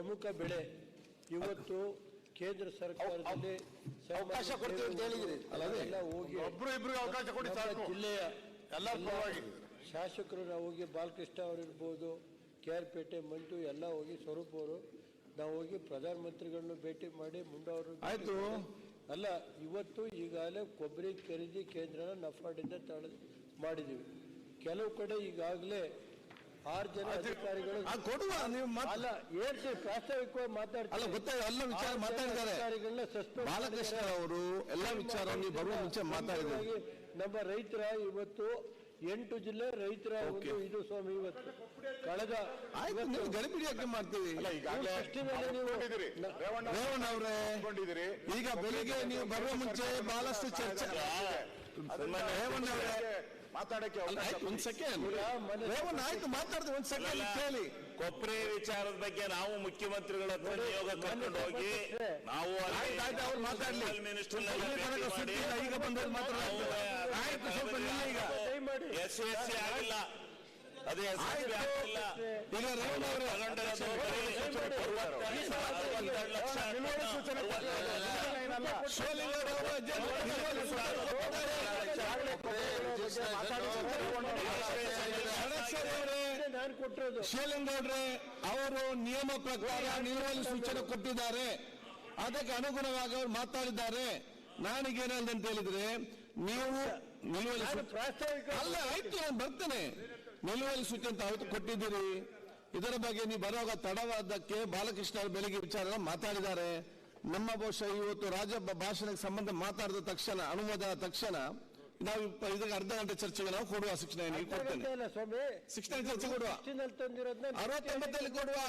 ಪ್ರಮುಖ ಬೆಳೆ ಇವತ್ತು ಕೇಂದ್ರ ಸರ್ಕಾರದಲ್ಲಿ ಅವಕಾಶ ಕೊಡ್ತೀವಿ ಅಂತ ಹೇಳಿದ್ರಿ. ಅಲ್ಲ ಎಲ್ಲ ಹೋಗಿ ಒಬ್ರು ಇಬ್ರು ಅವಕಾಶ ಕೊಡಿ ಸಾಕು ಜಿಲ್ಲೆಯ ಎಲ್ಲ. ಶಾಸಕರು ನಾವು ಹೋಗಿ ಬಾಲಕೃಷ್ಣ ಅವರಿರ್ಬೋದು ಕೆ ಆರ್ ಪೇಟೆ ಮಂಟು ಎಲ್ಲ ಹೋಗಿ ಸ್ವರೂಪ್ ಅವರು ನಾವು ಹೋಗಿ ಪ್ರಧಾನಮಂತ್ರಿಗಳನ್ನು ಭೇಟಿ ಮಾಡಿ ಮುಂಡವರು ಆಯ್ತು. ಅಲ್ಲ ಇವತ್ತು ಈಗಾಗಲೇ ಕೊಬ್ಬರಿ ಖರೀದಿ ಕೇಂದ್ರನ ನಫಾಡಿಂದ ತಳ ಮಾಡಿದ್ದೀವಿ ಕೆಲವು ಕಡೆ ಈಗಾಗಲೇ ಆರು ಜನ ಅಧಿಕಾರಿಗಳು ಆ, ಕೊಡುವ ನೀವು ಅಲ್ಲ ಹೇಳ್ತೀವಿ ಪ್ರಾಸ್ತಾವಿಕವಾಗಿ ಮಾತಾಡ್ತಾರೆ. ಅಲ್ಲ, ಗೊತ್ತಾಗ ಎಲ್ಲ ವಿಚಾರ ಮಾತಾಡಿದ್ದಾರೆ. ಬಾಲಕೃಷ್ಣ. ಅವರು ಎಲ್ಲ ವಿಚಾರ ನೀವು ಬರುವ ಮುಂಚೆ ಮಾತಾಡಿದ್ದಾರೆ. ನಮ್ಮ ರೈತರ ಇವತ್ತು ಎಂಟು ಜಿಲ್ಲೆ ರೈತರ ಒಂದು ಇದು ಸ್ವಾಮಿ ಇವತ್ತು ಕಳೆದ ಆಯ್ತು ನೀವು ಗಡಿಬಿಡಿ ಯಾಕೆ ಮಾಡ್ತೀವಿ ರೇವಣ್ಣ ಅವರೇ ಈಗ ಬೆಳಿಗ್ಗೆ ನೀವು ಬರುವ ಮುಂಚೆ ಬಹಳಷ್ಟು ಚರ್ಚೆ. ರೇವಣ್ಣ ಅವರೇ ಮಾತಾಡಕ್ಕೆ ಒಂದ್ ಸೆಕೆಂಡ್ ಆಯ್ತು ಮಾತಾಡ್ತೀವಿ ಒಂದ್ ಸೆಕೆಂಡ್ ಕೇಳಿ. ಕೊಪ್ಪರೆ ವಿಚಾರದ ಬಗ್ಗೆ ನಾವು ಮುಖ್ಯಮಂತ್ರಿಗಳ ಹತ್ರ ನಿಯೋಗ ಕರ್ಕೊಂಡು ಹೋಗಿ ನಾವು. ಎಸ್ ಎಸ್ ಸಿ ಆಗಿಲ್ಲ. ಅದೇ ಎಸ್ ಸಿ ಆಯ್ತು. ಆಗಿಲ್ಲ. ತಗೊಂಡಿರೋದು ಅರವತ್ತೆರಡು ಲಕ್ಷ ಶಿವಲಿಂಗೇಗೌಡ ಅವರು ನಿಯಮ ಪ್ರಕಾರ ನಿಲುವಳಿ ಸೂಚನೆ ಕೊಟ್ಟಿದ್ದಾರೆ ಅದಕ್ಕೆ ಅನುಗುಣವಾಗಿ ಅವರು ಮಾತಾಡಿದ್ದಾರೆ ನಾನೀಗೇನಂತ ಅಂತ ಹೇಳಿದ್ರೆ ನೀವು ನಿಲುವಳಿ ಅಲ್ಲ ಆಯ್ತು ನಾನು ಬರ್ತೇನೆ ನಿಲುವಳಿ ಸೂಚನೆ ತಾವು ಕೊಟ್ಟಿದ್ದೀರಿ ಇದರ ಬಗ್ಗೆ ನೀವು ಬರುವಾಗ ತಡವಾದಕ್ಕೆ ಬಾಲಕೃಷ್ಣ ಅವರು ಬೆಳಗ್ಗೆ ವಿಚಾರ ಮಾತಾಡಿದ್ದಾರೆ ನಮ್ಮ ಬಹುಶಃ ಇವತ್ತು ರಾಜ್ಯ ಭಾಷಣಕ್ಕೆ ಸಂಬಂಧ ಮಾತಾಡಿದ ತಕ್ಷಣ ಅನುಮೋದನ ತಕ್ಷಣ ನಾವು ಇದಕ್ಕೆ ಅರ್ಧ ಗಂಟೆ ಚರ್ಚೆಗೆ ನಾವು ಕೊಡುವ ಶಿಕ್ಷಣ ಏನಿಗೆ ಕೊಡ್ತೇನೆ ಇಲ್ಲ ಸ್ವಾಮಿ? ಶಿಕ್ಷಣ ಚರ್ಚೆ ಕೊಡುವ? ಅರವತ್ತೊಂಬತ್ತಲ್ಲಿ ಕೊಡುವ.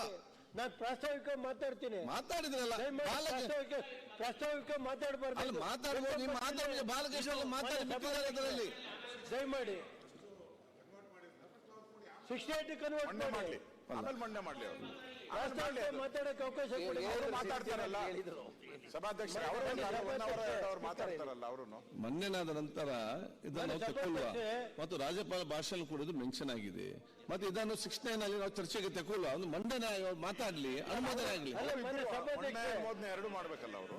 ನಾನು ಪ್ರಾಸ್ತಾವಿಕ ಮಾತಾಡ್ತೀನಿ. ಮಾತಾಡಿದ್ರಲ್ಲ ಪ್ರಾಸ್ತಾವಿಕ ಪ್ರಾಸ್ತಾವಿಕ ಮಾತಾಡಬಾರ್ದು. ಮಾತಾಡಬಹುದು ಮಾತಾಡಿದ್ರೆ ಬಾಲಕೃಷ್ಣ ಮಾತಾಡಿ ದಯಮಾಡಿ. ಸಿಕ್ಸ್ಟಿ ಏಟ್ ಕನ್ವರ್ಟ್ ಮಾಡಿ. ಆಮೇಲೆ ಮಂಡನೆ ಮಾಡ್ಲಿ ಅವರು. ಮಾತಾಡಕ್ಕೆ ಅವಕಾಶ ಮಾತಾಡ್ತಾರಲ್ಲ. ಸಭಾಧ್ಯಕ್ಷರು ಅವರು ಮಾತಾಡ್ತಾರಲ್ಲ ಅವರು ಮೊನ್ನೆನಾದ ನಂತರ ಇದನ್ನು ತಕ್ಕೊಳ್ಳುವ ಸಭಾಧ್ಯಕ್ಷೆ- ತಗೊಳ್ಳುವ ಮತ್ತು ರಾಜ್ಯಪಾಲ ಭಾಷಣ ಕೂಡ ಇದು ಮೆನ್ಷನ್ ಆಗಿದೆ. ಮತ್ತೆ ಇದನ್ನು ಸಿಕ್ಸ್ ನೈನ್ ಅಲ್ಲಿ ನಾವು ಚರ್ಚೆಗೆ ತಗೊಳ್ಳುವ ಒಂದು ಮಂಡನೆ ಮಾತಾಡ್ಲಿ ಅನುಮೋದನೆ ಆಗ್ಲಿ. ಸಭಾಧ್ಯಕ್ಷೆ ಎರಡು ಮಾಡ್ಬೇಕಲ್ಲ ಅವರು?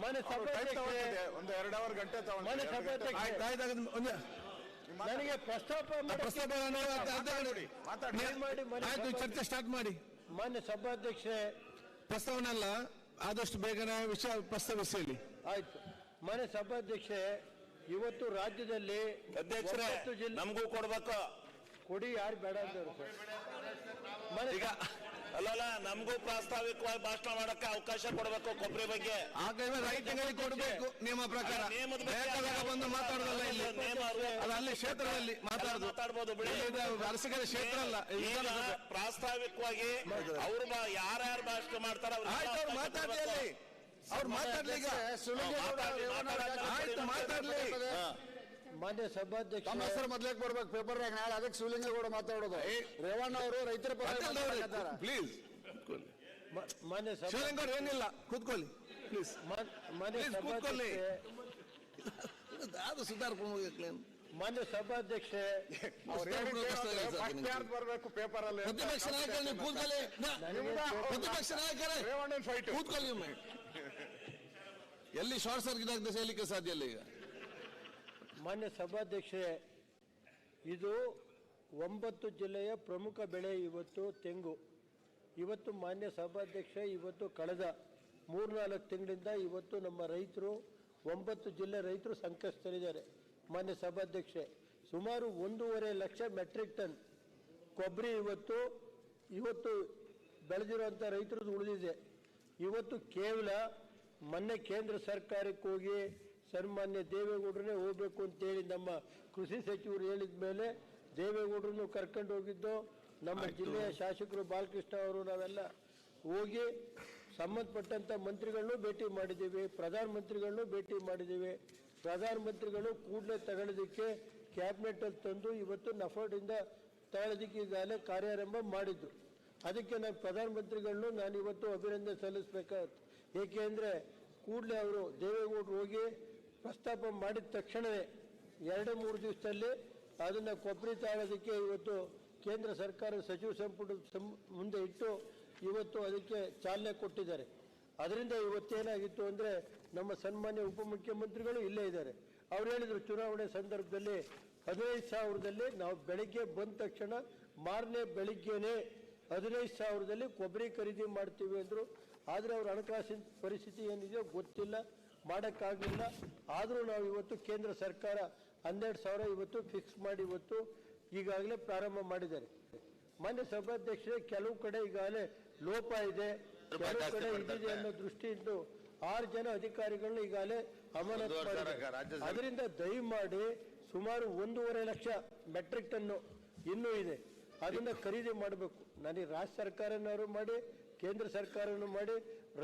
ಮನೆ ಸಭೆ ಒಂದು ಎರಡು ಅವರ್ ಗಂಟೆ ಮನೆ. ಸಭಾಧ್ಯಕ್ಷೆ ಒಂದು ನನಗೆ ಪ್ರಸ್ತಾಪ ಮಾಡಿ ಚರ್ಚೆ ಸ್ಟಾರ್ಟ್ ಮಾಡಿ. ಮಾನ್ಯ ಸಭಾಧ್ಯಕ್ಷರೇ. ಪ್ರಸ್ತಾವನೆ ಅಲ್ಲ ಆದಷ್ಟು ಬೇಗನೆ ವಿಷಯ ಪ್ರಸ್ತಾವಿಸಿ ಹೇಳಿ ಆಯ್ತು. ಮನೆ ಸಭಾಧ್ಯಕ್ಷೆ ಇವತ್ತು ರಾಜ್ಯದಲ್ಲಿ ಅಧ್ಯಕ್ಷರೇ ಒಂಬತ್ತು ಜಿಲ್ಲೆ ನಮಗೂ ಕೊಡ್ಬೇಕು. ಕೊಡಿ ಯಾರು ಬೇಡ ಅಂದರು ಸರ್. ಈಗ ಅಲ್ಲಲ್ಲ ನಮಗೂ ಪ್ರಾಸ್ತಾವಿಕವಾಗಿ ಭಾಷಣ ಮಾಡಕ್ಕೆ ಅವಕಾಶ ಕೊಡಬೇಕು ಕೊಬ್ಬರಿ ಬಗ್ಗೆ. ರೈತರಿಗೆ ಕೊಡಬೇಕು ನಿಯಮ ಪ್ರಕಾರ. ನಿಯಮದ ಬೇಕಾದಾಗ ಬಂದು ಮಾತಾಡೋದಲ್ಲ ಇಲ್ಲಿ. ನೇಮ ಅರವತ್ತು- ಅದು ಅಲ್ಲಿ ಕ್ಷೇತ್ರದಲ್ಲಿ ಮಾತಾಡೋದು. ಮಾತಾಡ್ಬೋದು ಬಿಡಿ. ಇಲ್ಲಿ ಇದು ಅರಸಿಕೆರೆ ಕ್ಷೇತ್ರ ಅಲ್ಲ ಈಗ ವಿಧಾನಸಭೆ. ಪ್ರಾಸ್ತಾವಿಕವಾಗಿ ಅವ್ರು ಯಾರ್ಯಾರು ಭಾಷಣ ಮಾಡ್ತಾರ ಆಯ್ತು ಅವ್ರು ಮಾತಾಡ್ಲಿ ಅಲ್ಲಿ. ಅವ್ರು ಮಾತಾಡ್ಲಿ ಈಗ. ಆಯ್ತು ಮಾತಾಡ್ಲಿ. ಮಾನ್ಯ ಸಭಾಧ್ಯಕ್ಷ ತಮ್ಮ ಹೆಸರು ಮೊದಲೇ ಬರ್ಬೇಕು ಪೇಪರ್ ನಾಳೆ ಅದಕ್ಕೆ ಶಿವಲಿಂಗೇಗೌಡ ಮಾತಾಡೋದು. ರೇವಣ್ಣ ಅವರು ರೈತರ ಪರ ಮಾತಾಡ್ತಾರೆ. ಪ್ಲೀಸ್. ಮ- ಮಾನ್ಯ ಸಭಾ ಶಿವಲಿಂಗವ್ರು ಏನಿಲ್ಲ ಕೂತ್ಕೊಳ್ಳಿ. ಪ್ಲೀಸ್. ಮಾನ್- ಮಾನ್ಯ Please, ಕೂತ್ಕೊಳ್ಳಿ. ಸಭಾಧ್ಯಕ್ಷೆ ಅದು ಸುಧಾರ್ಕೊಂಡು ಹೋಗ್ಲಿಕ್ಕೆ ಮಾನ್ಯ ಸಭಾಧ್ಯಕ್ಷೆ ಅವ್ರು ಹೇಳಿದ್ದು ಯಾರ್ದು ಬರ್ಬೇಕು ಪೇಪರ್ ಅಲ್ಲಿ ಅಂತ. ಪ್ರತಿಪಕ್ಷ ನಾಯಕರು ನೀವು ಕೂತ್ಕೊಳ್ಳಿ. ನ- ನನಗೆ ಪ್ರತಿಪಕ್ಷ ನಾಯಕರೇ. ರೇವಣ್ಣನ್ ಫೈಟ್ ಕೂತ್ಕೊಳ್ಳಿ ಒಮ್ಮೆ. ಎಲ್ಲಿ ಶಾರ್ಟ್ ಸರ್ಕ್ಯೂಟ್ ಆಗದೆ ಹೇಳಲಿಕ್ಕೆ ಸಾಧ್ಯ ಇಲ್ಲ ಈಗ. ಮಾನ್ಯ ಸಭಾಧ್ಯಕ್ಷೆ ಇದು ಒಂಬತ್ತು ಜಿಲ್ಲೆಯ ಪ್ರಮುಖ ಬೆಳೆ ಇವತ್ತು ತೆಂಗು. ಇವತ್ತು ಮಾನ್ಯ ಸಭಾಧ್ಯಕ್ಷ ಇವತ್ತು ಕಳೆದ ಮೂರ್ನಾಲ್ಕು ತಿಂಗಳಿಂದ ಇವತ್ತು ನಮ್ಮ ರೈತರು, ಒಂಬತ್ತು ಜಿಲ್ಲೆ ರೈತರು ಸಂಕಷ್ಟದಲ್ಲಿದ್ದಾರೆ. ಮಾನ್ಯ ಸಭಾಧ್ಯಕ್ಷೆ ಸುಮಾರು ಒಂದೂವರೆ ಲಕ್ಷ ಮೆಟ್ರಿಕ್ ಟನ್ ಕೊಬ್ಬರಿ ಇವತ್ತು ಇವತ್ತು ಬೆಳೆದಿರುವಂಥ ರೈತರದ್ದು ಉಳಿದಿದೆ. ಇವತ್ತು ಕೇವಲ ಮೊನ್ನೆ ಕೇಂದ್ರ ಸರ್ಕಾರಕ್ಕೆ ಹೋಗಿ ಸನ್ಮಾನ್ಯ ದೇವೇಗೌಡರನ್ನೇ ಹೋಗ್ಬೇಕು ಅಂತೇಳಿ ನಮ್ಮ ಕೃಷಿ ಸಚಿವರು ಹೇಳಿದ ಮೇಲೆ ದೇವೇಗೌಡರನ್ನು ಕರ್ಕೊಂಡು ಹೋಗಿದ್ದು ನಮ್ಮ ಜಿಲ್ಲೆಯ ಶಾಸಕರು ಬಾಲಕೃಷ್ಣ ಅವರು ನಾವೆಲ್ಲ ಹೋಗಿ ಸಂಬಂಧಪಟ್ಟಂಥ ಮಂತ್ರಿಗಳನ್ನು ಭೇಟಿ ಮಾಡಿದ್ದೀವಿ ಪ್ರಧಾನಮಂತ್ರಿಗಳನ್ನು ಭೇಟಿ ಮಾಡಿದ್ದೀವಿ. ಪ್ರಧಾನಮಂತ್ರಿಗಳು ಕೂಡಲೇ ತಗೊಳ್ಳೋದಕ್ಕೆ ಕ್ಯಾಬಿನೆಟಲ್ಲಿ ತಂದು ಇವತ್ತು ನಫರ್ಡಿಂದ ತಗೊಳ್ಳೋದಕ್ಕೆ ಈಗಾಗಲೇ ಕಾರ್ಯಾರಂಭ ಮಾಡಿದ್ದು. ಅದಕ್ಕೆ ನಾನು ಪ್ರಧಾನಮಂತ್ರಿಗಳನ್ನು ನಾನು ಇವತ್ತು ಅಭಿನಂದನೆ ಸಲ್ಲಿಸಬೇಕಾಗುತ್ತೆ. ಏಕೆಂದರೆ ಕೂಡಲೇ ಅವರು ದೇವೇಗೌಡರು ಹೋಗಿ ಪ್ರಸ್ತಾಪ ಮಾಡಿದ ತಕ್ಷಣವೇ ಎರಡು ಮೂರು ದಿವಸದಲ್ಲಿ ಅದನ್ನು ಕೊಬ್ಬರಿ ತಾಳೋದಕ್ಕೆ ಇವತ್ತು ಕೇಂದ್ರ ಸರ್ಕಾರ ಸಚಿವ ಸಂಪುಟ ಮುಂದೆ ಇಟ್ಟು ಇವತ್ತು ಅದಕ್ಕೆ ಚಾಲನೆ ಕೊಟ್ಟಿದ್ದಾರೆ. ಅದರಿಂದ ಇವತ್ತೇನಾಗಿತ್ತು ಅಂದರೆ ನಮ್ಮ ಸನ್ಮಾನ್ಯ ಉಪಮುಖ್ಯಮಂತ್ರಿಗಳು ಇಲ್ಲೇ ಇದ್ದಾರೆ. ಅವ್ರು ಹೇಳಿದರು ಚುನಾವಣೆ ಸಂದರ್ಭದಲ್ಲಿ ಹದಿನೈದು ಸಾವಿರದಲ್ಲಿ ನಾವು ಬೆಳಗ್ಗೆ ಬಂದ ತಕ್ಷಣ ಮಾರನೇ ಬೆಳಿಗ್ಗೆನೇ ಹದಿನೈದು ಸಾವಿರದಲ್ಲಿ ಕೊಬ್ಬರಿ ಖರೀದಿ ಮಾಡ್ತೀವಿ ಅಂದರು. ಆದರೆ ಅವ್ರ ಹಣಕಾಸಿನ ಪರಿಸ್ಥಿತಿ ಏನಿದೆಯೋ ಗೊತ್ತಿಲ್ಲ. ಮಾಡೋಕ್ಕಾಗಲಿಲ್ಲ. ಆದರೂ ನಾವು ಇವತ್ತು ಕೇಂದ್ರ ಸರ್ಕಾರ ಹನ್ನೆರಡು ಸಾವಿರ ಇವತ್ತು ಫಿಕ್ಸ್ ಮಾಡಿ ಇವತ್ತು ಈಗಾಗಲೇ ಪ್ರಾರಂಭ ಮಾಡಿದ್ದಾರೆ. ಮಾನ್ಯ ಸಭಾಧ್ಯಕ್ಷರೇ ಕೆಲವು ಕಡೆ ಈಗಾಗಲೇ ಲೋಪ ಇದೆ. ಕೆಲವು ಕಡೆ ಇದಿದೆ ಅನ್ನೋ ದೃಷ್ಟಿಯಿಂದ ಆರು ಜನ ಅಧಿಕಾರಿಗಳನ್ನ ಈಗಾಗಲೇ ಅಮಾನತು ಮಾಡಿದ್ದಾರೆ. ಅದರಿಂದ ದಯಮಾಡಿ ಸುಮಾರು ಒಂದೂವರೆ ಲಕ್ಷ ಮೆಟ್ರಿಕ್ ಟನ್ನು ಇನ್ನೂ ಇದೆ. ಅದನ್ನ ಖರೀದಿ ಮಾಡಬೇಕು. ನನಗೆ ರಾಜ್ಯ ಸರ್ಕಾರನವರು ಮಾಡಿ ಕೇಂದ್ರ ಸರ್ಕಾರನೂ ಮಾಡಿ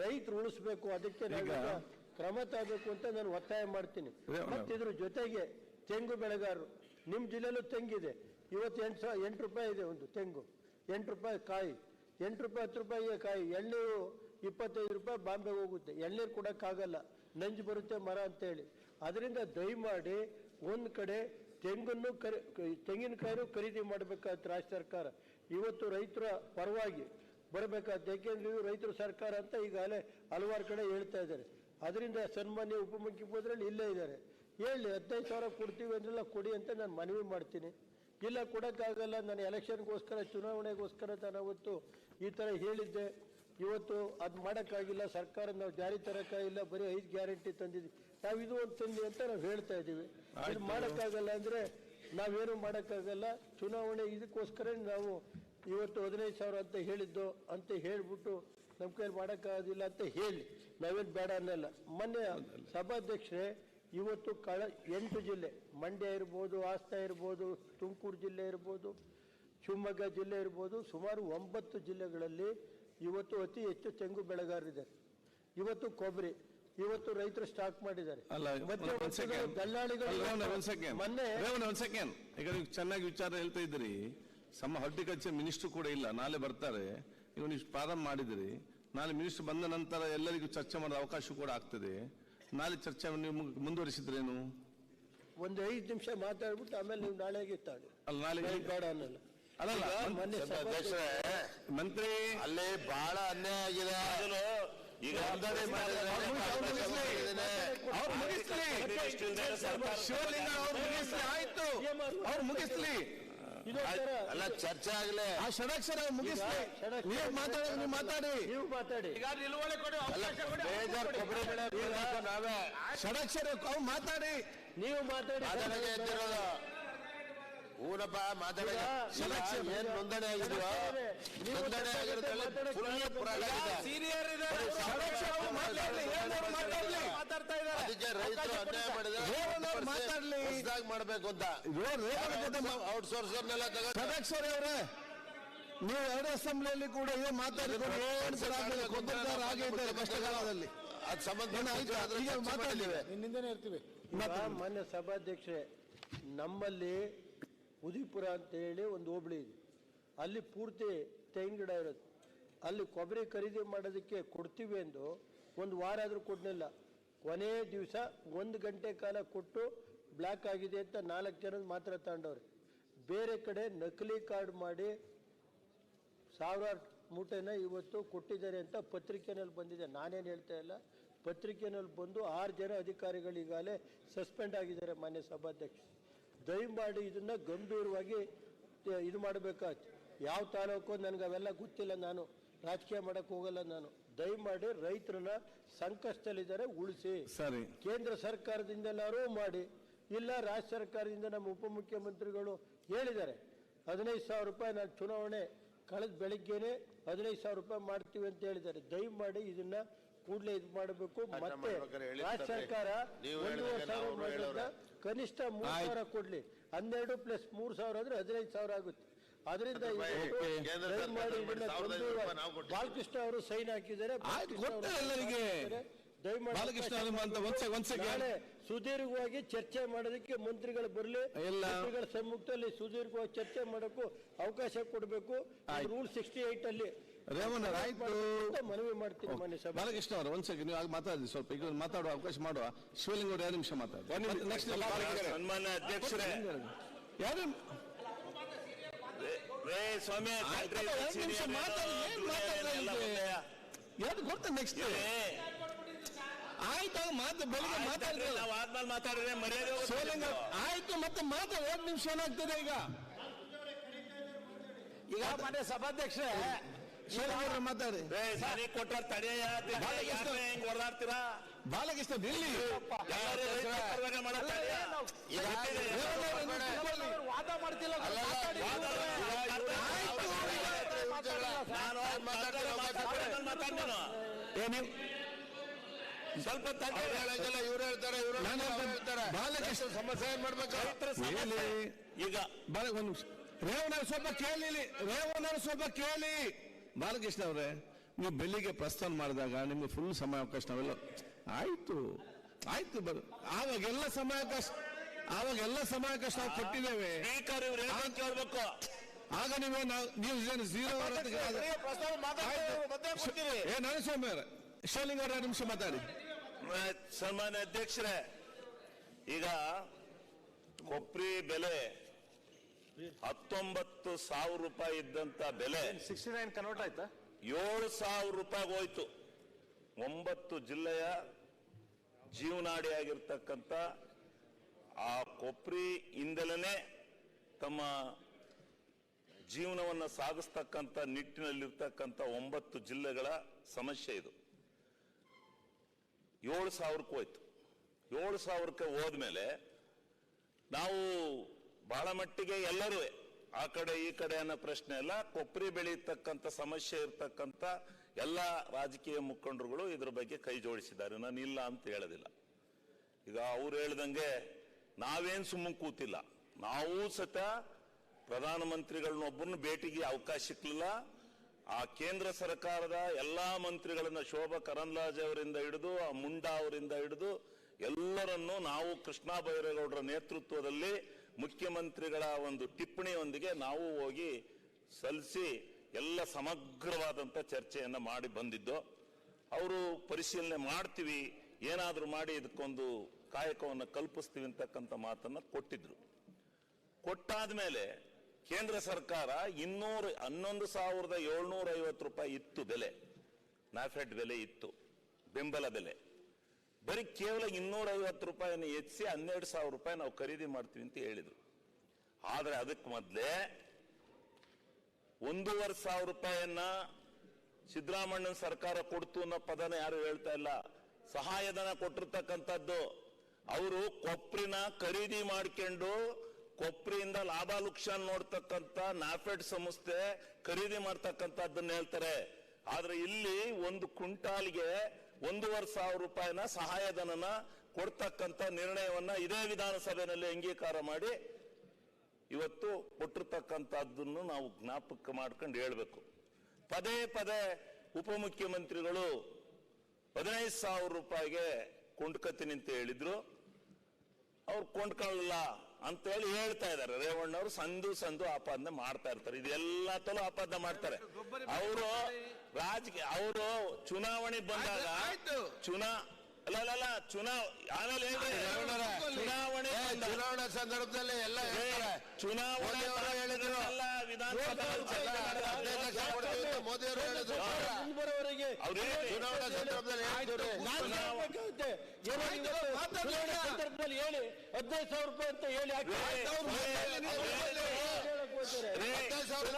ರೈತರು ಉಳಿಸ್ಬೇಕು. ಅದಕ್ಕೆ ಕ್ರಮ ತಗಬೇಕು ಅಂತ ನಾನು ಒತ್ತಾಯ ಮಾಡ್ತೀನಿ. ಮತ್ತೆ ಇದ್ರ ಜೊತೆಗೆ ತೆಂಗು ಬೆಳೆಗಾರರು ನಿಮ್ಮ ಜಿಲ್ಲೆಲೂ ತೆಂಗಿದೆ. ಇವತ್ತು ಎಂಟು ಸಾವಿರ ಎಂಟು ರೂಪಾಯಿ ಇದೆ ಒಂದು ತೆಂಗು. ಎಂಟು ರೂಪಾಯಿ ಕಾಯಿ. ಎಂಟು ರೂಪಾಯಿ ಹತ್ತು ರೂಪಾಯಿಗೆ ಕಾಯಿ. ಎಳ್ನೀರು ಇಪ್ಪತ್ತೈದು ರೂಪಾಯಿ ಬಾಂಬೆಗೆ ಹೋಗುತ್ತೆ. ಎಳ್ನೀರು ಕೊಡೋಕ್ಕಾಗಲ್ಲ. ನಂಜು ಬರುತ್ತೆ ಮರ ಅಂತೇಳಿ. ಅದರಿಂದ ದಯಮಾಡಿ ಒಂದು ಕಡೆ ತೆಂಗನ್ನು ಕರಿ ತೆಂಗಿನಕಾಯಿನೂ ಖರೀದಿ ಮಾಡಬೇಕಾಗುತ್ತೆ ರಾಜ್ಯ ಸರ್ಕಾರ. ಇವತ್ತು ರೈತರ ಪರವಾಗಿ ಬರಬೇಕಾಗುತ್ತೆ. ಯಾಕೆಂದ್ರೆ ಇವು ರೈತರ ಸರ್ಕಾರ ಅಂತ ಈಗಾಗಲೇ ಹಲವಾರು ಕಡೆ ಹೇಳ್ತಾ ಇದ್ದಾರೆ. ಅದರಿಂದ ಸನ್ಮಾನ್ಯ ಉಪಮುಖ್ಯಮಂತ್ರಿಗಳು ಇಲ್ಲೇ ಇದ್ದಾರೆ. ಹೇಳಿ ಹದಿನೈದು ಸಾವಿರ ಕೊಡ್ತೀವಿ ಅಂದ್ರೆಲ್ಲ ಕೊಡಿ ಅಂತ ನಾನು ಮನವಿ ಮಾಡ್ತೀನಿ. ಇಲ್ಲ ಕೊಡೋಕ್ಕಾಗಲ್ಲ ನಾನು ಎಲೆಕ್ಷನ್ಗೋಸ್ಕರ ಚುನಾವಣೆಗೋಸ್ಕರ ನಾನು ಅವತ್ತು ಈ ಥರ ಹೇಳಿದ್ದೆ. ಇವತ್ತು ಅದು ಮಾಡೋಕ್ಕಾಗಿಲ್ಲ ಸರ್ಕಾರ ನಾವು ಜಾರಿ ತರೋಕ್ಕಾಗಿಲ್ಲ ಬರೀ ಐದು ಗ್ಯಾರಂಟಿ ತಂದಿದ್ವಿ. ನಾವು ಇದು ಒಂದು ತಂದಿ ಅಂತ ನಾವು ಹೇಳ್ತಾ ಇದ್ದೀವಿ. ಇದು ಮಾಡೋಕ್ಕಾಗಲ್ಲ ಅಂದರೆ ನಾವೇನು ಮಾಡೋಕ್ಕಾಗಲ್ಲ ಚುನಾವಣೆ ಇದಕ್ಕೋಸ್ಕರ ನಾವು ಇವತ್ತು ಹದಿನೈದು ಸಾವಿರ ಅಂತ ಹೇಳಿದ್ದು ಅಂತ ಹೇಳ್ಬಿಟ್ಟು ನಮ್ಮ ಕೈಯಲ್ಲಿ ಮಾಡೋಕ್ಕಾಗೋದಿಲ್ಲ ಅಂತ ಹೇಳಿ. ನಾವೇನು ಬೇಡ ಅನ್ನಲ್ಲ. ಮೊನ್ನೆ ಸಭಾಧ್ಯಕ್ಷರೇ ಇವತ್ತು ಕಳ ಎಂಟು ಜಿಲ್ಲೆ ಮಂಡ್ಯ ಇರ್ಬೋದು ಹಾಸನ ಇರ್ಬೋದು ತುಮಕೂರು ಜಿಲ್ಲೆ ಇರ್ಬೋದು ಶಿವಮೊಗ್ಗ ಜಿಲ್ಲೆ ಇರ್ಬೋದು ಸುಮಾರು ಒಂಬತ್ತು ಜಿಲ್ಲೆಗಳಲ್ಲಿ ಇವತ್ತು ಅತಿ ಹೆಚ್ಚು ತೆಂಗು ಬೆಳೆಗಾರರಿದ್ದಾರೆ. ಇವತ್ತು ಕೊಬ್ಬರಿ ಇವತ್ತು ರೈತರು ಸ್ಟಾಕ್ ಮಾಡಿದ್ದಾರೆ. ಚೆನ್ನಾಗಿ ವಿಚಾರ ಹೇಳ್ತಾ ಇದ್ದೀರಿ. ಸಮ ಹಾರ್ಟಿಕಲ್ಚರ್ ಮಿನಿಸ್ಟರ್ ಕೂಡ ಇಲ್ಲ ನಾಳೆ ಬರ್ತಾರೆ. ನೀವು ಪ್ರಾರಂಭ ಮಾಡಿದಿರಿ. ನಾಳೆ ಮಿನಿಸ್ಟರ್ ಬಂದ ನಂತರ ಎಲ್ಲರಿಗೂ ಚರ್ಚೆ ಮಾಡೋ ಅವಕಾಶ ಕೂಡ ಆಗ್ತದೆ. ನಾಳೆ ಚರ್ಚೆ ನೀವು ಮುಂದುವರಿಸಿದ್ರೇನು? ಒಂದು ಐದು ನಿಮಿಷ ಮಾತಾಡ್ಬಿಟ್ಟು ಆಮೇಲೆ ನೀವು ನಾಳೆಗೆ ತಾಳಿ ಅಲ್ಲ ನಾಳೆ ಬೇಡ ಅನ್ನಲ್ಲ. ಅಲ್ಲಲ್ಲ ಈಗ ಮೊನ್ನೆ ಮಂತ್ರಿ ಅಲ್ಲೇ ಬಹಳ ಅನ್ಯಾಯ ಆಗಿದೆ. ಈಗ ಮುಗಿಸ್ಲಿ, ಆಯ್ತು. ಅವ್ರು ಮುಗಿಸ್ಲಿ. ಅಲ್ಲ ಚರ್ಚೆ ಆಗ್ಲಿ. ಆ ಷಡಕ್ಷರ ಮುಗಿಸ್ಲಿ. ನೀವು ಮಾತಾಡಿ ನೀವು ಮಾತಾಡಿ. ನೀವು ಮಾತಾಡಿ. ಕೊಡಿ ಬೇಜಾರ್ ಕೊಬ್ಬರಿ ಬೆಳೆ ಬೆಳೆಯೋದು ನಾವೇ. ಷಡಕ್ಷರ ಮಾತಾಡಿ. ನೀವು ಮಾತಾಡಿ. ಏನ್ ನೋಂದಣಿ ಆಗಿದೆಯೋ? ನೋಂದಣಿ ಅದಕ್ಕೆ ರೈತರು ಅನ್ಯಾಯ ಮಾಡಿದ್ರೆ. ಹೊಸ್ದಾಗ್ ಮಾಡ್ಬೇಕು ಅಂತ. ನೀವು ಎರಡು ಅಸೆಂಬ್ಲಿಯಲ್ಲಿ ಕೂಡ ಏನು ಮಾತಾಡಿದ್ರು ಕಷ್ಟಕಾಲದಲ್ಲಿ. ಅದ್ ಸಂಬಂಧ ನಿನ್ನಿಂದನೇ ಇರ್ತೀವಿ. ಮಾನ್ಯ ಸಭಾಧ್ಯಕ್ಷರೇ ನಮ್ಮಲ್ಲಿ ಉದಿಪುರ ಅಂತ ಹೇಳಿ ಒಂದು ಹೋಬಳಿ ಇದೆ. ಅಲ್ಲಿ ಪೂರ್ತಿ ತೆಂಗಿನ ಗಿಡ ಇರೋದು ಅಲ್ಲಿ ಕೊಬ್ಬರಿ ಖರೀದಿ ಮಾಡೋದಕ್ಕೆ ಕೊಡ್ತೀವಿ ಎಂದು ಒಂದು ವಾರ ಆದರೂ ಕೊಡಲಿಲ್ಲ. ಕೊನೆಯ ದಿವಸ ಒಂದು ಗಂಟೆ ಕಾಲ ಕೊಟ್ಟು ಬ್ಲ್ಯಾಕ್ ಆಗಿದೆ ಅಂತ ನಾಲ್ಕು ಜನದ ಮಾತ್ರ ತಗೊಂಡವ್ರೆ. ಬೇರೆ ಕಡೆ ನಕಲಿ ಕಾರ್ಡ್ ಮಾಡಿ ಸಾವಿರಾರು ಮೂಟೆನ ಇವತ್ತು ಕೊಟ್ಟಿದ್ದಾರೆ ಅಂತ ಪತ್ರಿಕೆನಲ್ಲಿ ಬಂದಿದೆ. ನಾನೇನು ಹೇಳ್ತಾ ಇಲ್ಲ. ಪತ್ರಿಕೆನಲ್ಲಿ ಬಂದು ಆರು ಜನ ಅಧಿಕಾರಿಗಳು ಈಗಾಗಲೇ ಸಸ್ಪೆಂಡ್ ಆಗಿದ್ದಾರೆ ಮಾನ್ಯ ಸಭಾಧ್ಯಕ್ಷ ದಯಮಾಡಿ ಇದನ್ನ ಗಂಭೀರವಾಗಿ ಇದು ಮಾಡಬೇಕಾಯ್ತು. ಯಾವ ತಾಲೂಕು ನನಗೆ ಅವೆಲ್ಲ ಗೊತ್ತಿಲ್ಲ ನಾನು. ರಾಜಕೀಯ ಮಾಡಕ್ಕೆ ಹೋಗಲ್ಲ ನಾನು. ದಯಮಾಡಿ ರೈತರನ್ನ ಸಂಕಷ್ಟದಲ್ಲಿದ್ದಾರೆ ಉಳಿಸಿ. ಸರಿ. ಕೇಂದ್ರ ಸರ್ಕಾರದಿಂದೆಲ್ಲರೂ ಮಾಡಿ. ಇಲ್ಲ ರಾಜ್ಯ ಸರ್ಕಾರದಿಂದ ನಮ್ಮ ಉಪಮುಖ್ಯಮಂತ್ರಿಗಳು ಹೇಳಿದ್ದಾರೆ. ಹದಿನೈದು ಸಾವಿರ ರೂಪಾಯಿ ನಾನು ಚುನಾವಣೆ ಕಳೆದ ಬೆಳಿಗ್ಗೆನೆ ಹದಿನೈದು ಸಾವಿರ ರೂಪಾಯಿ ಮಾಡ್ತೀವಿ ಅಂತ ಹೇಳಿದ್ದಾರೆ. ದಯಮಾಡಿ ಇದನ್ನ ಕೂಡಲೇ ಇದು ಮಾಡಬೇಕು ಮತ್ತೆ ರಾಜ್ಯ ಸರ್ಕಾರ ಕನಿಷ್ಠ ಮೂರು ಸಾವಿರ ಕೊಡ್ಲಿ. ಹನ್ನೆರಡು ಪ್ಲಸ್ ಮೂರು ಸಾವಿರ ಅಂದ್ರೆ ಹದಿನೈದು ಸಾವಿರ ಆಗುತ್ತೆ. ಅದರಿಂದ. ಬಾಲಕೃಷ್ಣ ಅವರು ಸೈನ್ ಹಾಕಿದ್ದಾರೆ. ದಯಮಾಡಿ ಸುದೀರ್ಘವಾಗಿ ಚರ್ಚೆ ಮಾಡೋದಕ್ಕೆ ಮಂತ್ರಿಗಳು ಬರಲಿ. ಮಂತ್ರಿಗಳ ಸಮ್ಮುಖದಲ್ಲಿ ಸುದೀರ್ಘವಾಗಿ ಚರ್ಚೆ ಮಾಡೋಕ್ಕೂ ಅವಕಾಶ ಕೊಡಬೇಕು. ರೂಲ್ ಸಿಕ್ಸ್ಟಿ ಏಟ್ ಅಲ್ಲಿ ರೇವಣ್ಣ ಆಯ್ತು. ಮನವಿ ಮಾಡ್ತೀನಿ ಬಾಲಕೃಷ್ಣ ಅವರು ಒಂದ್ ಸೆಕೆಂಡ್ ನೀವು ಆಗ ಮಾತಾಡಿ ಸ್ವಲ್ಪ. ಈಗ ಮಾತಾಡುವ ಅವಕಾಶ ಮಾಡುವ. ಶಿವಲಿಂಗ ಅವರು ಎರಡು ನಿಮಿಷ ಮಾತಾಡಿ ನೆಕ್ಸ್ಟ್ ಸನ್ಮಾನ್ಯ ಅಧ್ಯಕ್ಷರೇ. ಯಾರು? ರೇ ಸ್ವಾಮಿ ನಿಮಿಷ. ಯಾವ್ದು ಗೊತ್ತಾ ನೆಕ್ಸ್ಟ್ ಆಯ್ತು ಮಾತು ಬೆಳಿಗ್ಗೆ ಮಾತಾಡಿದ್ರೆ ನಾವು ಆದ್ಮೇಲೆ ಮಾತಾಡಿದ್ರೆ ಮರ್ಯಾದೆ ಸೋಲಿಂಗ ಆಯ್ತು ಮತ್ತೆ ಮಾತಾಡ ಎರಡು ನಿಮಿಷ ಏನಾಗ್ತದೆ ಈಗ? ಈಗ ಮನೆ ಸಭಾಧ್ಯಕ್ಷರೇ ಮಾತಾಡಿ. ಕೊಟ್ಟಾರ ತಡೆಯ. ಹೆಂಗ್ ಹೊಡೆದಾಡ್ತೀರಾ ಬಾಲಕೃಷ್ಣ ಇಲ್ಲಿ. ವಾದ ಮಾಡ್ತಿಲ್ಲ ಸ್ವಲ್ಪ. ಇವ್ರು ಹೇಳ್ತಾರೆ ಇವ್ರು ಹೇಳ್ತಾರೆ. ಬಾಲಕೃಷ್ಣ ಸಮಸ್ಯೆ ಏನ್ ಮಾಡ್ಬೇಕು? ಈಗ ಬಾಲ ಒಂದು ನಿಮಿಷ. ರೇವಣ್ಣವ್ರು ಸ್ವಲ್ಪ ಕೇಳಿ. ರೇವಣ್ಣ ಸ್ವಲ್ಪ ಕೇಳಿ. ಬಾಲಕೃಷ್ಣ ಅವರೇ ನೀವು ಬೆಳಿಗ್ಗೆ ಪ್ರಸ್ಥಾನ ಮಾಡಿದಾಗ ನಿಮಗೆ ಫುಲ್ ಸಮಯಾವಕಾಶ ನಾವೆಲ್ಲ ಆಯ್ತು ಆಯ್ತು ಬರು ಆವಾಗೆಲ್ಲ ಸಮಯಾವಕಾಶ ಆವಾಗೆಲ್ಲ ಸಮಯಾವಕಾಶ ನಾವು ಕೊಟ್ಟಿದ್ದೇವೆ. ಆಗ ನೀವೇ ನಾವು ಝೀರೋ ಏ ಅವರೇ ಶಿವಲಿಂಗ ಅವರ ನಿಮಿಷ ಮಾತಾಡಿ. ಸನ್ಮಾನ್ಯ ಅಧ್ಯಕ್ಷರೇ ಈಗ ಕೊಪ್ರಿ ಬೆಲೆ ಹತ್ತೊಂಬತ್ತು ಸಾವಿರ ರೂಪಾಯಿ ಇದ್ದಂತ ಬೆಲೆ ಸಿಕ್ಸ್ಟಿ ನೈನ್ ಕನ್ವರ್ಟ್ ಆಯ್ತಾ? ಏಳು ಸಾವಿರ ರೂಪಾಯಿಗೆ ಹೋಯ್ತು. ಒಂಬತ್ತು ಜಿಲ್ಲೆಯ ಜೀವನಾಡಿಯಾಗಿರ್ತಕ್ಕಂಥ ಆ ಕೊಪ್ರಿ ಇಂದಲೇ ತಮ್ಮ ಜೀವನವನ್ನು ಸಾಗಿಸ್ತಕ್ಕಂಥ ನಿಟ್ಟಿನಲ್ಲಿರ್ತಕ್ಕಂಥ ಒಂಬತ್ತು ಜಿಲ್ಲೆಗಳ ಸಮಸ್ಯೆ ಇದು. ಏಳು ಸಾವಿರಕ್ಕೆ ಹೋಯ್ತು. ಏಳು ಸಾವಿರಕ್ಕೆ ಹೋದ್ಮೇಲೆ ನಾವು ಬಹಳ ಮಟ್ಟಿಗೆ ಎಲ್ಲರೂ ಆ ಕಡೆ ಈ ಕಡೆ ಅನ್ನೋ ಪ್ರಶ್ನೆ ಅಲ್ಲ ಕೊಬ್ಬರಿ ಬೆಳೀತಕ್ಕಂಥ ಸಮಸ್ಯೆ ಇರ್ತಕ್ಕಂಥ ಎಲ್ಲ ರಾಜಕೀಯ ಮುಖಂಡರುಗಳು ಇದ್ರ ಬಗ್ಗೆ ಕೈ ಜೋಡಿಸಿದ್ದಾರೆ. ನಾನು ಇಲ್ಲ ಅಂತ ಹೇಳೋದಿಲ್ಲ. ಈಗ ಅವ್ರು ಹೇಳ್ದಂಗೆ ನಾವೇನ್ ಸುಮ್ಮನೆ ಕೂತಿಲ್ಲ. ನಾವು ಸತ ಪ್ರಧಾನಮಂತ್ರಿಗಳನ್ನೊಬ್ಬರನ್ನ ಭೇಟಿಗೆ ಅವಕಾಶ ಸಿಕ್ಕಲಿಲ್ಲ ಆ ಕೇಂದ್ರ ಸರ್ಕಾರದ ಎಲ್ಲಾ ಮಂತ್ರಿಗಳನ್ನ ಶೋಭಾ ಕರಂದ್ಲಾಜೆ ಅವರಿಂದ ಹಿಡಿದು, ಆ ಮುಂಡಾ ಅವರಿಂದ ಹಿಡಿದು ಎಲ್ಲರನ್ನು ನಾವು ಕೃಷ್ಣ ಬೈರೇಗೌಡರ ನೇತೃತ್ವದಲ್ಲಿ ಮುಖ್ಯಮಂತ್ರಿಗಳ ಒಂದು ಟಿಪ್ಪಣಿಯೊಂದಿಗೆ ನಾವು ಹೋಗಿ ಸಲ್ಲಿಸಿ ಎಲ್ಲ ಸಮಗ್ರವಾದಂಥ ಚರ್ಚೆಯನ್ನು ಮಾಡಿ ಬಂದಿದ್ದು, ಅವರು ಪರಿಶೀಲನೆ ಮಾಡ್ತೀವಿ, ಏನಾದರೂ ಮಾಡಿ ಇದಕ್ಕೊಂದು ಕಾಯಕವನ್ನು ಕಲ್ಪಿಸ್ತೀವಿ ಅಂತಕ್ಕಂಥ ಮಾತನ್ನು ಕೊಟ್ಟಿದ್ರು. ಕೊಟ್ಟಾದ್ಮೇಲೆ ಕೇಂದ್ರ ಸರ್ಕಾರ ಇನ್ನೂರು, ಹನ್ನೊಂದು ಸಾವಿರದ ಏಳ್ನೂರ ಐವತ್ತು ರೂಪಾಯಿ ಇತ್ತು ಬೆಲೆ. ನಾಫೆಡ್ ಬೆಲೆ ಇತ್ತು, ಬೆಂಬಲ ಬೆಲೆ. ಬರೀ ಕೇವಲ ಇನ್ನೂರ ಐವತ್ತು ರೂಪಾಯಿಯನ್ನು ಹೆಚ್ಚಿಸಿ ಹನ್ನೆರಡು ಸಾವಿರ ರೂಪಾಯಿ ನಾವು ಖರೀದಿ ಮಾಡ್ತೀವಿ ಅಂತ ಹೇಳಿದರು. ಆದ್ರೆ ಅದಕ್ಕೆ ಮೊದಲೇ ಒಂದೂವರೆ ಸಾವಿರ ರೂಪಾಯಿಯನ್ನ ಸಿದ್ದರಾಮಣ್ಣನ ಸರ್ಕಾರ ಕೊಡ್ತು ಅನ್ನೋ ಪದನ ಯಾರು ಹೇಳ್ತಾ ಇಲ್ಲ. ಸಹಾಯಧನ ಕೊಟ್ಟಿರ್ತಕ್ಕಂಥದ್ದು. ಅವರು ಕೊಪ್ರಿನ ಖರೀದಿ ಮಾಡ್ಕೊಂಡು ಕೊಪ್ರಿಯಿಂದ ಲಾಭ ಲುಕ್ಷಾನ್ ನೋಡ್ತಕ್ಕಂಥ ನಾಫೆಡ್ ಸಂಸ್ಥೆ ಖರೀದಿ ಮಾಡ್ತಕ್ಕಂಥದ್ದನ್ನ ಹೇಳ್ತಾರೆ. ಆದ್ರೆ ಇಲ್ಲಿ ಒಂದು ಕ್ವಿಂಟಾಲ್ಗೆ ಒಂದೂವರೆ ಸಾವಿರ ರೂಪಾಯಿನ ಸಹಾಯಧನನ ಕೊಡ್ತಕ್ಕಂಥ ನಿರ್ಣಯವನ್ನ ಇದೇ ವಿಧಾನಸಭೆಯಲ್ಲಿ ಅಂಗೀಕಾರ ಮಾಡಿ ಇವತ್ತು ಕೊಟ್ಟಿರ್ತಕ್ಕಂಥದ್ದನ್ನು ನಾವು ಜ್ಞಾಪಕ ಮಾಡ್ಕೊಂಡು ಹೇಳಬೇಕು. ಪದೇ ಪದೇ ಉಪಮುಖ್ಯಮಂತ್ರಿಗಳು ಹದಿನೈದು ಸಾವಿರ ರೂಪಾಯಿಗೆ ಕೊಂಡ್ಕತೀನಿ ಅಂತ ಹೇಳಿದ್ರು. ಅವ್ರು ಕೊಂಡ್ಕೊಳ್ಳಲ್ಲ ಅಂತ ಹೇಳಿ ಹೇಳ್ತಾ ಇದ್ದಾರೆ. ರೇವಣ್ಣವರು ಸಂದು ಸಂದು ಆಪಾದನೆ ಮಾಡ್ತಾ ಇರ್ತಾರೆ. ಇದೆಲ್ಲ ತಲೂ ಆಪಾದನೆ ಮಾಡ್ತಾರೆ. ಅವರು ರಾಜಕೀಯ ಅವರು ಚುನಾವಣೆ ಬಂದಾಗ ಆಯ್ತು. ಚುನಾ ಅಲ್ಲ ಅಲ್ಲ ಅಲ್ಲ ಚುನಾ ಆಮೇಲೆ ಹೇಳ್ರಿ ಚುನಾವಣೆ ಚುನಾವಣಾ ಸಂದರ್ಭದಲ್ಲಿ ಎಲ್ಲ ಹೇಳ್ತಾರೆ ಚುನಾವಣೆ ಹೇಳಿದ್ರು. ಅಲ್ಲ ಅಂತ ಮೋದಿ ಅವರು ಹೇಳಿದ್ರು ಹೇಳಿ. ಚುನಾವಣಾ ಸಂದರ್ಭದಲ್ಲಿ. ಸಂದರ್ಭದಲ್ಲಿ ಹೇಳಿ ಹದಿನೈದು ಸಾವಿರ ರೂಪಾಯಿ ಅಂತ ಹೇಳಿ ಹಾಕಿ ಹದಿನೈದು ಸಾವಿರ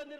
ಬಂದಿರ